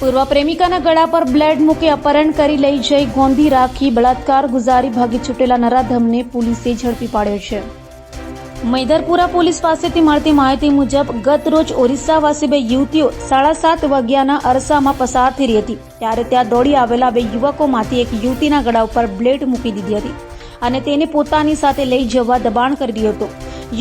પૂર્વ પ્રેમિકાના ગળા પર બ્લેડ મૂકી અપહરણ કરી લઈ જઈ ગોંધી રાખી બળાત્કાર ગુજારી ભાગી છૂટેલા નરાધમને પોલીસે ઝડપી પાડ્યો છે. મૈદરપુરા પોલીસ પાસેથી મળતી માહિતી મુજબ ગત રોજ ઓરિસ્સાવાસી બે યુવતીઓ સાડા સાત વાગ્યાના અરસામાં પસાર થઈ રહી હતી. ત્યારે ત્યાં દોડી આવેલા બે યુવકોમાંથી એક યુવતીના ગળા ઉપર બ્લેડ મૂકી દીધી હતી અને તેને પોતાની સાથે લઈ જવા દબાણ કરી દીધું હતું.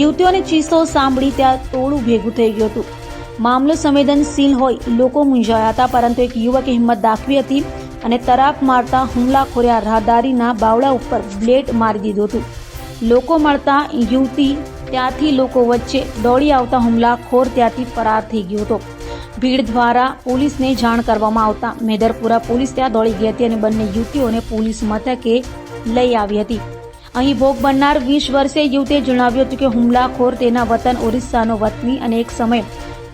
યુવતીઓની ચીસો સાંભળી ત્યાં ટોળું ભેગું થઈ ગયું હતું. મામલો સંવેદનશીલ હોય, લોકો મૂંઝાયા હતા, પરંતુ એક યુવકે હિંમત દાખવી હતી અને તરાપ મારતા હુમલાખોરે રાહદારીના બાવડા ઉપર બ્લેડ મારી દીધું હતું. લોકો મળતા યુવતી ત્યાંથી લોકો વચ્ચે દોડી આવતા હુમલાખોર ત્યાંથી ફરાર થઈ ગયો હતો. ભીડ દ્વારા પોલીસને જાણ કરવામાં આવતા મેદરપુરા પોલીસ ત્યાં દોડી ગઈ હતી અને બંને યુવતીઓને પોલીસ મથકે લઈ આવી હતી. અહીં ભોગ બનનાર વીસ વર્ષે યુવતીએ જણાવ્યું હતું કે હુમલાખોર તેના વતન ઓરિસ્સાનો વતની અને એક સમય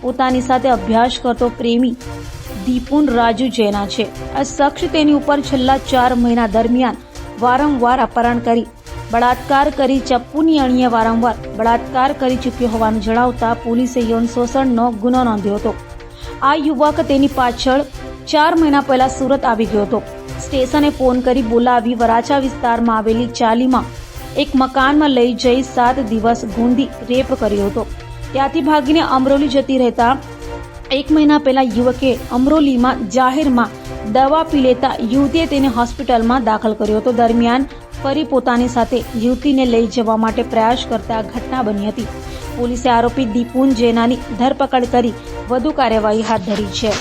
પોતાની સાથે અભ્યાસ કરતો પ્રેમી દીપુન રાજુ જૈના છે. આ શખ્સ તેની ઉપર છેલ્લા ચાર મહિના દરમિયાન વારંવાર અપહરણ કરી, બળાત્કાર કરી ચપ્પુની અણીએ વારંવાર બળાત્કાર કરી ચૂક્યો હોવાનું જણાવતા પોલીસે યૌન શોષણનો ગુનો નોંધ્યો હતો. આ યુવક તેની પાછળ ચાર મહિના પહેલા સુરત આવી ગયો હતો. સ્ટેશને ફોન કરી બોલાવી વરાછા વિસ્તારમાં આવેલી ચાલીમાં એક મકાનમાં લઈ જઈ સાત દિવસ ગુંદી રેપ કર્યો હતો. ત્યાંથી ભાગીને અમરોલી જતી રહેતા એક મહિના પહેલા યુવકે અમરોલીમાં જાહેરમાં દવા પી લેતા યુવતીએ તેને હોસ્પિટલમાં દાખલ કર્યો હતો. દરમિયાન ફરી પોતાની સાથે યુવતીને લઈ જવા માટે પ્રયાસ કરતા ઘટના બની હતી. પોલીસે આરોપી દીપુન જેનાની ધરપકડ કરી વધુ કાર્યવાહી હાથ ધરી છે.